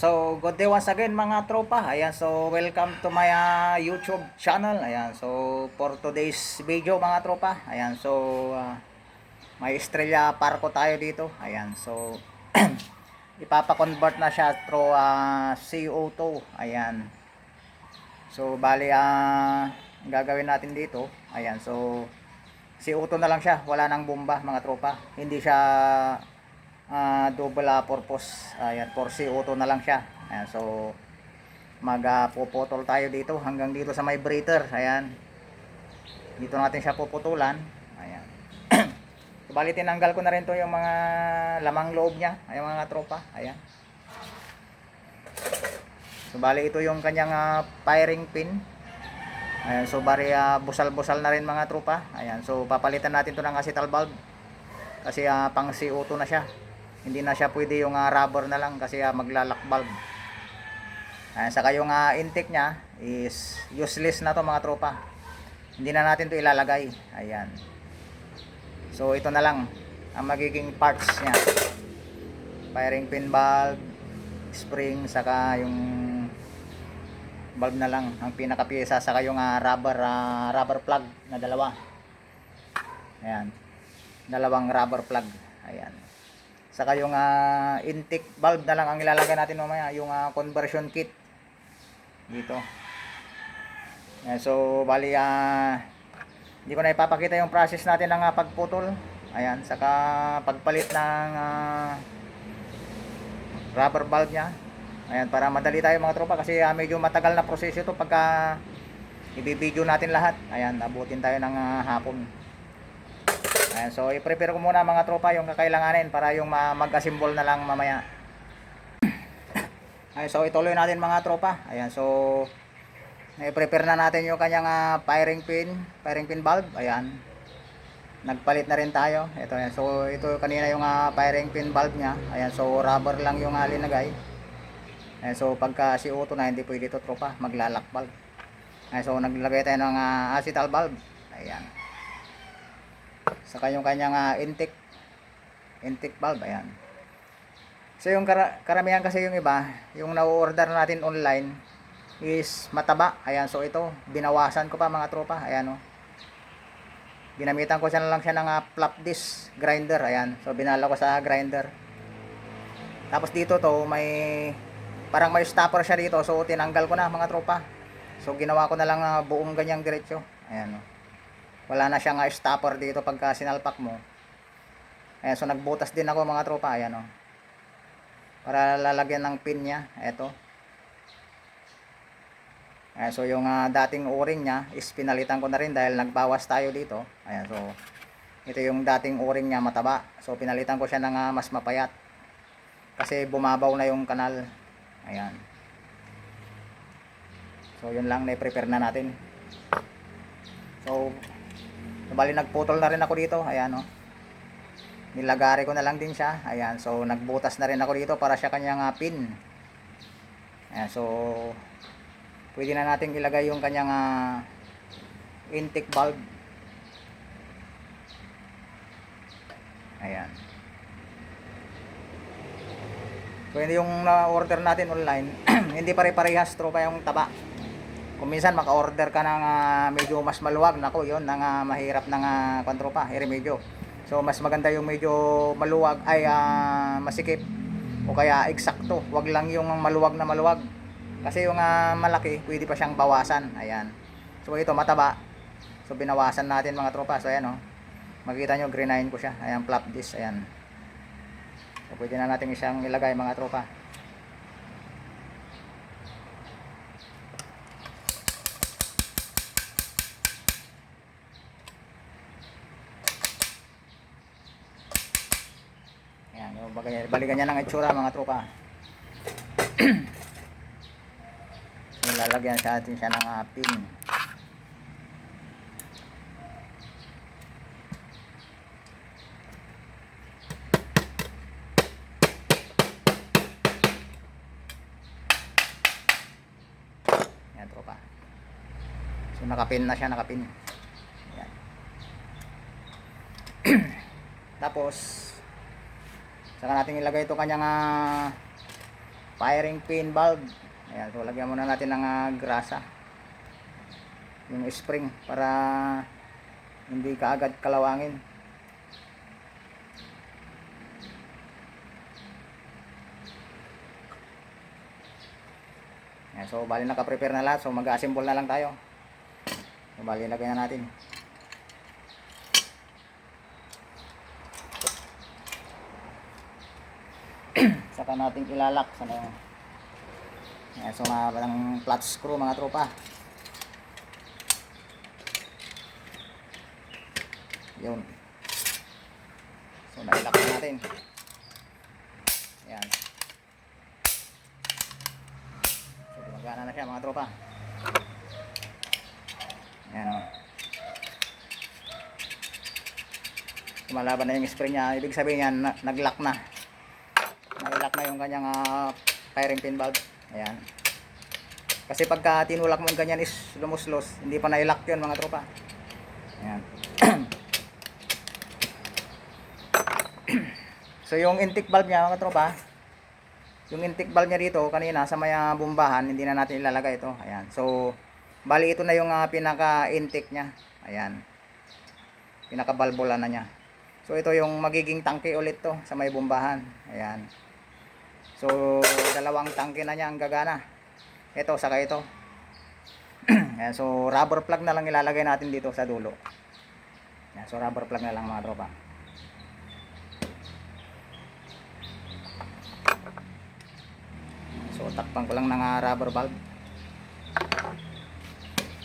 So, good day once again mga tropa. Ayan, so welcome to my ah, YouTube channel. Ayan, so for today's video mga tropa. Ayan, so ah, may Estrella Parko tayo dito. Ayan, so ipapa-convert na siya through ah, CO2. Ayan. So, bali ang gagawin natin dito. Ayan, so CO2 na lang siya. Wala nang bomba mga tropa. Hindi siya ah double ah, purpose. Ayan for CO2 na lang siya. Ayan so mag ah, puputol tayo dito hanggang dito sa may breather ayan. Dito natin siya puputulan. Ayan. So, bali tinanggal ko na rin to yung mga lamang loob niya. Ayan mga tropa. Ayan. So bali ito yung kanyang ah, firing pin. Ayan so bali ah, busal-busal na rin mga tropa. Ayan so papalitan natin to ng acetal valve kasi ah, pang CO2 na siya hindi na siya pwede yung ah, rubber na lang kasi ah, maglalak valve Ayan, saka yung ah, intake nya is useless na to mga tropa. Hindi na natin to ilalagay. Ayan. So ito na lang ang magiging parts nya firing pin valve spring saka yung valve na lang ang pinaka pyesa saka yung ah, rubber ah, rubber plug na dalawa. Ayan. Dalawang rubber plug. Ayan saka yung ah, intake valve na lang ang ilalagay natin mamaya yung ah, conversion kit. Dito. Ayan, so bali ah, hindi ko na ipapakita yung process natin ng ah, pagputol. Ayan saka pagpalit ng ah, rubber valve nya ayan para madali tayo mga tropa kasi ah, medyo matagal na proseso to pagka ibibideo natin lahat. Ayan abutin tayo ng ah, hapon Ayan, so i-prepare ko muna mga tropa yung kakailanganin para yung ma- mag-assemble na lang mamaya. Ayan, so ituloy natin mga tropa. Ayan, so i-prepare na natin yung kanyang ah, firing pin, firing pin valve. Ayan. Nagpalit na rin tayo. Ito ayan. So ito kanina yung ah, firing pin valve niya. Ayan, so rubber lang yung uh, linagay. Ayan, so pagka CO2 na hindi pwede ito tropa, maglalak valve. Ayan, so naglagay tayo ng ah, acetal valve. Ayan saka yung kanyang ah, intake. Intake valve ayan. So yung kara- karamihan kasi yung iba yung na-order natin online is mataba. Ayan so ito binawasan ko pa mga tropa. Ayan o ginamitan ko siya na lang siya ng ah, flap disc grinder. Ayan so binala ko sa grinder. Tapos dito to may parang may stopper siya dito so tinanggal ko na mga tropa. So ginawa ko na lang ah, buong ganyang diretso. Ayan o wala na siyang stopper dito pagka sinalpak mo. Ayan so nagbutas din ako mga tropa. Ayan o para lalagyan ng pin nya eto. Ayan so yung uh, dating o-ring nya is pinalitan ko na rin dahil nagbawas tayo dito. Ayan so ito yung dating o-ring nya mataba. So pinalitan ko siya ng uh, mas mapayat. Kasi bumabaw na yung kanal. Ayan. So yun lang. Na-prepare na natin. So Bali nagputol na rin ako dito. Ayan oh. Nilagari ko na lang din siya. Ayan. So nagbutas na rin ako dito para siya kanyang uh, pin. Ayan. So pwede na natin ilagay yung kanyang uh, intake valve. Ayan. So yung na-order natin online, hindi pare-parehas tropa yung taba kung minsan maka-order ka ng uh, medyo mas maluwag nako yon nang uh, mahirap ng uh, kontropa medyo so mas maganda yung medyo maluwag ay uh, masikip. O kaya eksakto wag lang yung maluwag na maluwag. Kasi yung uh, malaki pwede pa siyang bawasan ayan. So ito mataba. So binawasan natin mga tropa. So ayan oh. Makita nyo greenine ko siya. Ayan flap disc ayan. So pwede na natin isang ilagay mga tropa Ayan, yung bagay, balikan niya ng itsura mga tropa. so, lalagyan sa atin siya ng uh, pin. Ayan tropa. So nakapin na siya, nakapin. Ayan. Tapos saka natin ilagay ito kanyang uh, firing pin valve. Ayan, so lagyan muna natin ng ah, grasa. Yung spring para hindi kaagad kalawangin. Ayan, so bali naka-prepare na lahat. So mag-assemble na lang tayo. So bali lagyan na natin. Saka natin ilalak sa mga Ayan, so parang flat screw mga tropa. Yun. So nailak na natin. Ayan. So gumagana na siya mga tropa. Ayan o. Lumalaban na yung spring niya. Ibig sabihin yan, na, nag-lock na. Yung kanyang ah, firing pin valve. Ayan. Kasi pagka tinulak mo ganyan is lumuslos, hindi pa na-lock yun mga tropa. Ayan. so yung intake valve niya mga tropa, yung intake valve niya dito kanina sa may ah, bombahan, hindi na natin ilalagay ito. Ayan. So bali ito na yung ah, pinaka-intake niya. Ayan. Pinaka-valvola na niya. So ito yung magiging tangke ulit to sa may bombahan. Ayan. So dalawang tangke na niya ang gagana. Ito saka ito. Ayan, so rubber plug na lang ilalagay natin dito sa dulo. Ayan, so rubber plug na lang mga tropa. So takpan ko lang ng ah, rubber valve.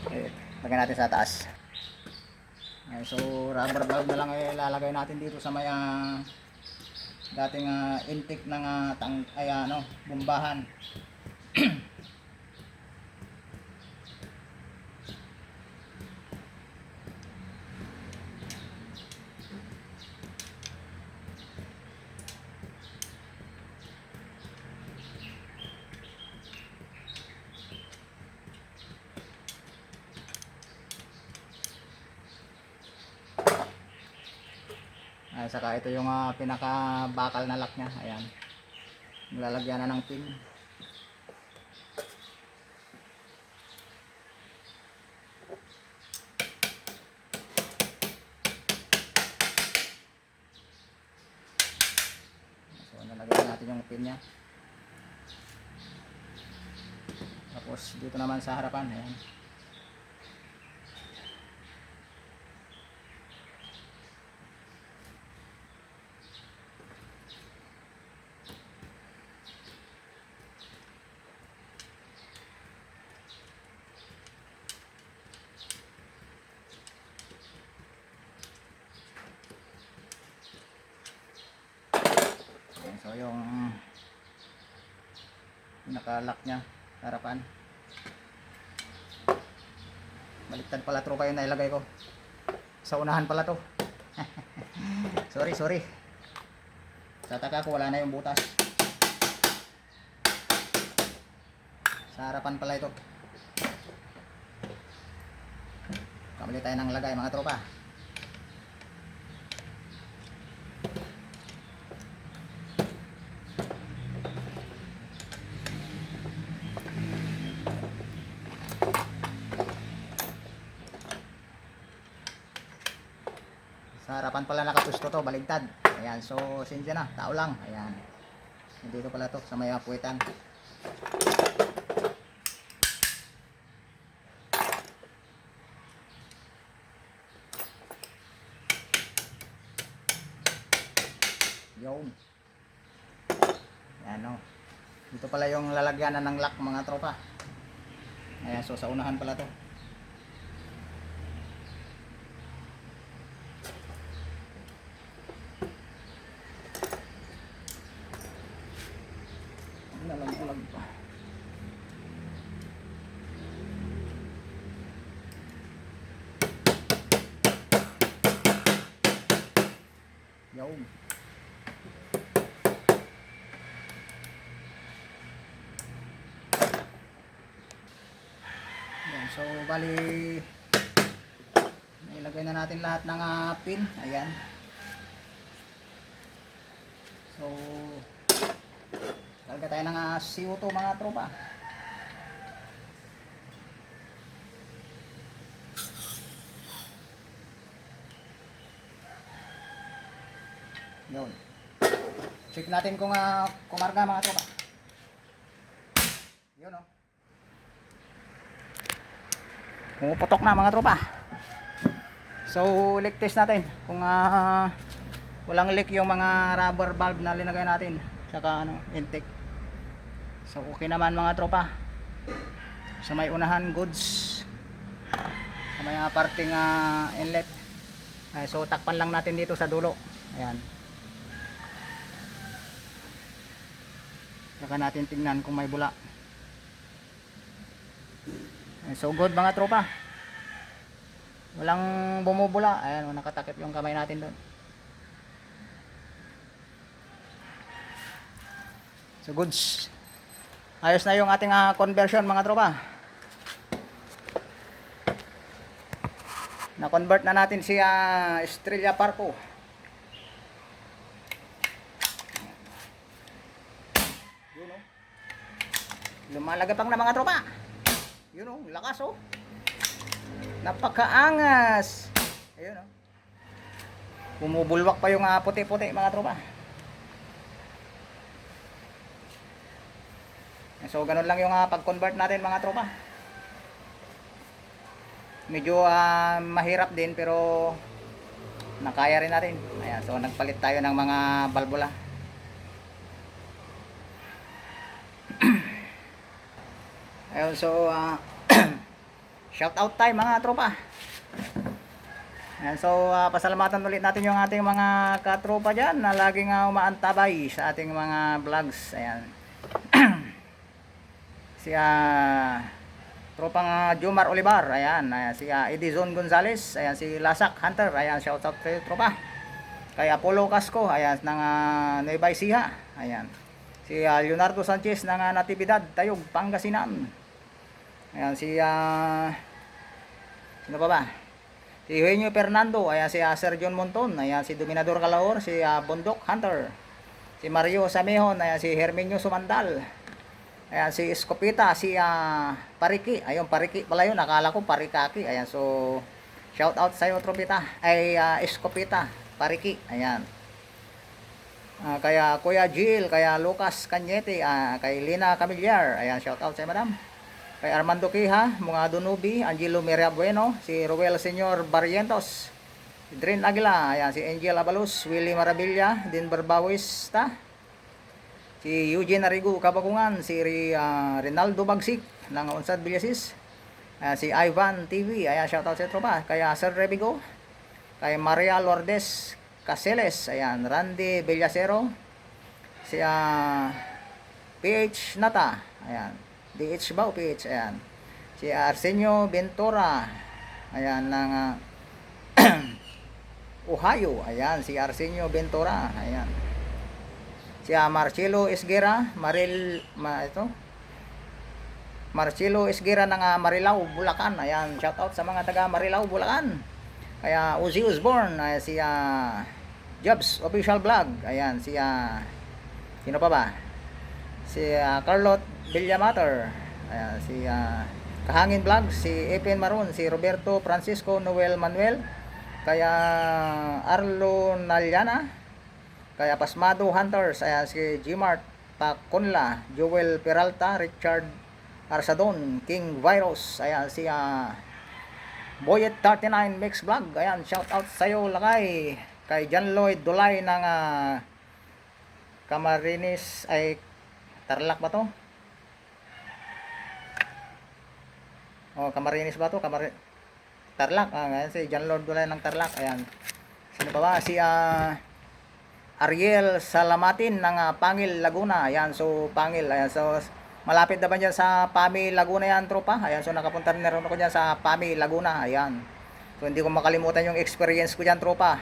Okay, lagyan natin sa taas. Ayan, so rubber valve na lang ay ilalagay natin dito sa may ah, dating ah, intake ng ah, tang ay ano, bombahan. Ay, saka ito yung ah, pinaka bakal na lock niya. Ayan. Nilalagyan na ng pin. So, nalagyan natin yung pin niya. Tapos, dito naman sa harapan. Ayan. Ayan, so yung nakalock niya harapan. Baliktad pala tropa yung nailagay ko. Sa unahan pala to. Sorry sorry. Sa taka ko wala na yung butas. Sa harapan pala ito. Kamali tayo ng lagay mga tropa harapan pala nakatusto to, baligtad. Ayan, so sinsya na, tao lang. Ayan. Dito pala to, sa may apuetan. Yun. Ayan o. Dito pala yung lalagyanan ng lock mga tropa. Ayan, so sa unahan pala to. Nalaglag pa. Yun. Yan, so bali ilagay na natin lahat ng ah, pin. Ayan. So Talaga tayo ng ah, CO2 mga tropa. Yun. Check natin kung uh, kumarga mga tropa. Yun o. Pumuputok na mga tropa. So, leak test natin kung ah, walang leak yung mga rubber valve na linagay natin saka ano, intake. So, okay naman mga tropa. Sa may unahan goods. Sa may ah, parting ah, inlet. Ay, so, takpan lang natin dito sa dulo. Ayan. Saka natin tingnan kung may bula. So good mga tropa. Walang bumubula. Ayan, nakatakip yung kamay natin doon. So goods. Ayos na yung ating ah, conversion mga tropa. Na-convert na natin si ah, Estrella Parco. Oh. Lumalagapang na mga tropa. Yun oh, lakas oh. Napakaangas. Ayun oh. Bumubulwak pa yung ah, puti-puti mga tropa. So ganun lang yung ah, pag-convert natin mga tropa. Medyo ah, mahirap din pero nakaya rin natin. Ayan, so nagpalit tayo ng mga balbula. Ayun, so ah, shout out time mga tropa. Ayan, so ah, pasalamatan ulit natin yung ating mga katropa dyan na laging uh, umaantabay sa ating mga vlogs. Ayan. si ah, tropang ah, Jomar Olivar, ayan, ayan si ah, Edison Gonzales, ayan si Lasak Hunter, ayan shout out kay tropa. Kay Apollo Casco, ayan ng uh, Nueva Ecija, ayan. Si ah, Leonardo Sanchez ng ah, Natividad, Tayog, Pangasinan. Ayan si ah, sino pa ba? Si Eugenio Fernando, ayan si ah, Sir John Monton, ayan si Dominador Calahor, si ah, Bondok Hunter. Si Mario Samehon, ayan si Herminio Sumandal. Ayan si Escopita, si ah, Pariki. Ayun, Pariki pala yun. Nakala ko Parikaki. Ayan, so shout out sa iyo, Tropita. Ay, ah, Escopita, Pariki. Ayan. Ah, kaya Kuya Jill, kaya Lucas Cañete, ah, kay Lina Camillar. Ayan, shout out sa iyo, madam. Kay Armando Quija, mga Dunubi, Angelo Miria Bueno, si Ruel Senyor Barrientos, si Drin Aguila, ayan, si Angel Abalos, Willie Marabilla, Din Barbawista, si Eugene Arigo Kabakungan, si ah, Rinaldo Bagsik ng Unsad Villasis, ah, si Ivan TV, ayan, shout out sa tropa, kaya Sir Rebigo, kay Maria Lourdes Caseles, ayan, Randy Villacero, si ah, PH Nata, ayan, DH ba o PH, ayan, si Arsenio Ventura, ayan, ng ah, Ohio, ayan, si Arsenio Ventura, ayan, si ah, Marcelo Esguera, Maril, ma, ito, Marcelo Esguera ng ah, Marilao, Bulacan. Ayan, shout out sa mga taga Marilao, Bulacan. Kaya Uzi Osborne, ay si ah, Jobs Official Vlog. Ayan, si ah, sino pa ba? Si ah, Carlot Villamater. Ayan, si ah, Kahangin Vlog, si Epen Maron, si Roberto Francisco Noel Manuel. Kaya Arlo Nalyana, kaya Pasmado Hunters, ayan si Gmart Taconla, Joel Peralta, Richard Arsadon, King Virus, ayan si ah, Boyet 39 Mix Vlog, ayan shout out sa iyo lakay kay John Lloyd Dulay ng ah, Camarines ay Tarlac ba to? Oh, Camarines ba to? Camar Tarlac, ah, ayan si John Lloyd Dulay ng Tarlac, ayan. Sino pa ba? Si ah, Ariel Salamatin ng ah, Pangil, Laguna. Ayan, so Pangil. Ayan, so malapit naman dyan sa Pami, Laguna yan, tropa. Ayan, so nakapunta na rin ako dyan sa Pami, Laguna. Ayan. So hindi ko makalimutan yung experience ko dyan, tropa.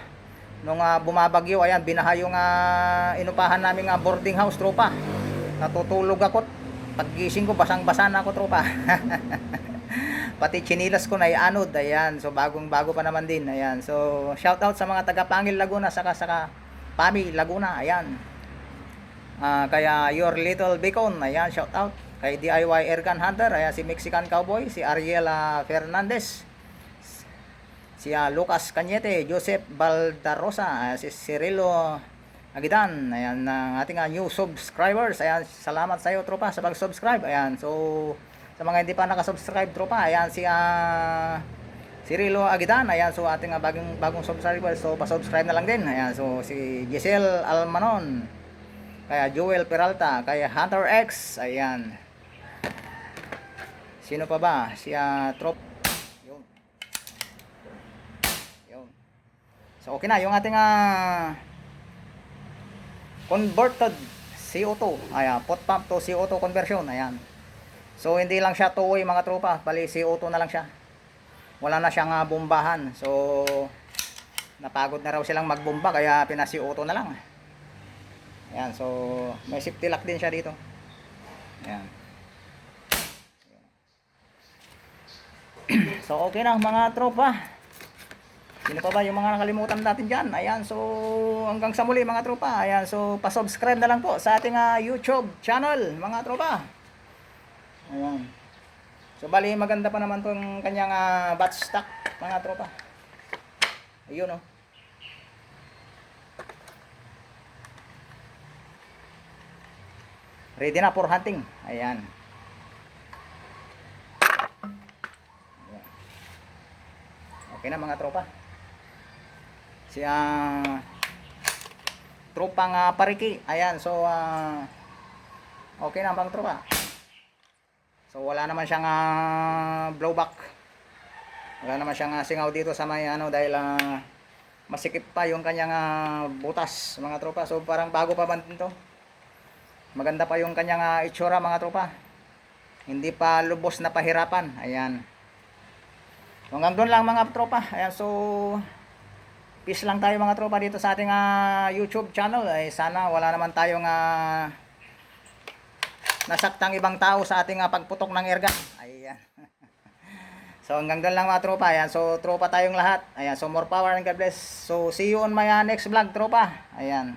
Nung ah, bumabagyo, ayan, binaha yung ah, inupahan namin ah, boarding house, tropa. Natutulog ako. Paggising ko, basang-basa na ako, tropa. Pati chinilas ko na ianod. Ayan, so bagong bago pa naman din. Ayan, so shout out sa mga taga Pangil, Laguna, saka saka Pami, Laguna, ayan. Ah, kaya Your Little Beacon, ayan, shout out. Kay DIY Airgun Hunter, ayan, si Mexican Cowboy, si Ariel ah, Fernandez, si ah, Lucas Cañete, Joseph Baldarosa, ah, si Cirilo Agidan, ayan, ang ating ah, new subscribers, ayan, salamat sa iyo, tropa, sa pag-subscribe, ayan, so, sa mga hindi pa nakasubscribe, tropa, ayan, si, ah, Cirilo Agidan, ayan, so ating ah, bagong, bagong subscriber, so pa-subscribe na lang din, ayan, so si Giselle Almanon, kaya Joel Peralta, kaya Hunter X, ayan, sino pa ba, si ah, Trop, yun, yun, so okay na, yung ating ah, converted CO2, ayan, pot pump to CO2 conversion, ayan, so hindi lang siya two-way mga tropa, bali CO2 na lang siya, wala na siyang ah, bombahan. So napagod na raw silang magbomba kaya pinasi-auto na lang. Ayan, so may safety lock din siya dito. Ayan. So okay na mga tropa. Sino pa ba yung mga nakalimutan natin dyan? Ayan, so hanggang sa muli mga tropa. Ayan, so pa-subscribe na lang po sa ating ah, YouTube channel mga tropa. Ayan. So bali maganda pa naman tong kanyang uh, batch stock mga tropa. Ayun oh. Ready na for hunting. Ayan. Okay na mga tropa. Si ah, tropang ah, pariki. Ayan, so ah, okay na mga tropa. So wala naman siyang ah, blowback. Wala naman siyang ah, singaw dito sa may ano dahil ah, masikip pa yung kanyang ah, butas mga tropa. So parang bago pa man to. Maganda pa yung kanyang ah, itsura mga tropa. Hindi pa lubos na pahirapan. Ayan. So hanggang doon lang mga tropa. Ayan so peace lang tayo mga tropa dito sa ating ah, YouTube channel. Ay sana wala naman tayong ah, nasaktang ibang tao sa ating ah, pagputok ng airgun. Ayan. so hanggang doon lang mga tropa. Ayan. So tropa tayong lahat. Ayan. So more power and God bless. So see you on my ah, next vlog tropa. Ayan.